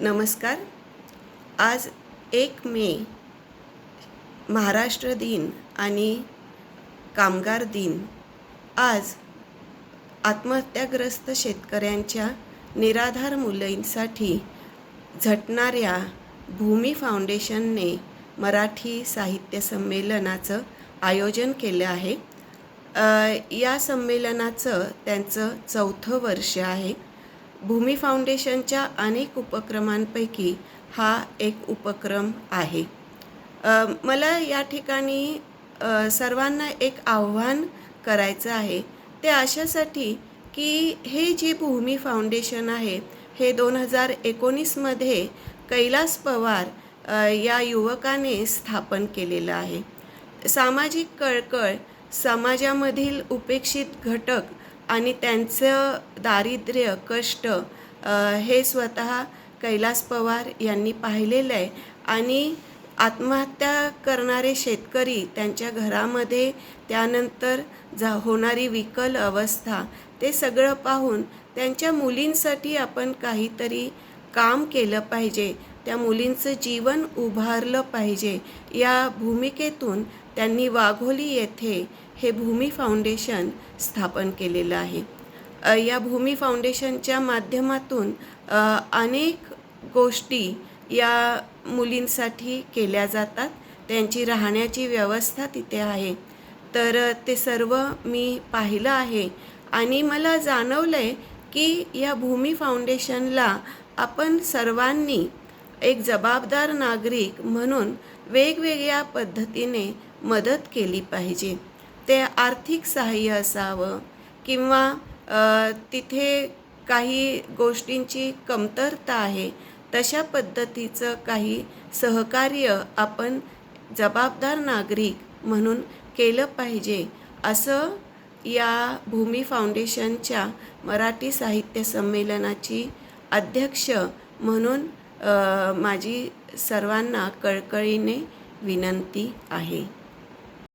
नमस्कार. आज एक मे महाराष्ट्र दिन आणि कामगार दिन. आज आत्महत्याग्रस्त शेतकऱ्यांच्या निराधार मुलींसाठी झटणाऱ्या भूमी फाउंडेशनने मराठी साहित्य संमेलनाचं आयोजन केलं आहे. या संमेलनाचं त्यांचं चौथं वर्ष आहे. भूमी फाउंडेशनच्या अनेक उपक्रमांपैकी हा एक उपक्रम आहे. मला या ठिकाणी सर्वांना एक आव्हान करायचं आहे. ते अशासाठी की हे जे भूमी फाउंडेशन आहे हे दोन हजार एकोणीसमध्ये कैलास पवार या युवकाने स्थापन केलेलं आहे. सामाजिक कळकळ समाजामधील उपेक्षित घटक आणि त्यांचं दारिद्र्य कष्ट हे स्वतः कैलास पवार यांनी पाहिलेलं आहे. आणि आत्महत्या करणारे शेतकरी त्यांच्या घरामध्ये त्यानंतर जा होणारी विकल अवस्था ते सगळं पाहून त्यांच्या मुलींसाठी आपण काहीतरी काम केलं पाहिजे. त्या मुलींचं जीवन उभारलं पाहिजे. या भूमिकेतून त्यांनी वाघोली येथे हे भूमी फाउंडेशन स्थापन केलेलं आहे. या भूमी फाउंडेशनच्या माध्यमातून अनेक गोष्टी या मुलींसाठी केल्या जातात. त्यांची राहण्याची व्यवस्था तिथे आहे. तर ते सर्व मी पाहिलं आहे. आणि मला जाणवलं आहे की या भूमी फाउंडेशनला आपण सर्वांनी एक जबाबदार नागरिक म्हणून वेगवेगळ्या पद्धतीने मदत केली पाहिजे. ते आर्थिक सहाय्य असावं किंवा तिथे काही गोष्टींची कमतरता आहे. तशा पद्धतीचं काही सहकार्य आपण जबाबदार नागरिक म्हणून केलं पाहिजे. असं या भूमी फाउंडेशनच्या मराठी साहित्य संमेलनाची अध्यक्ष म्हणून माझी सर्वांना कळकळीने विनंती आहे.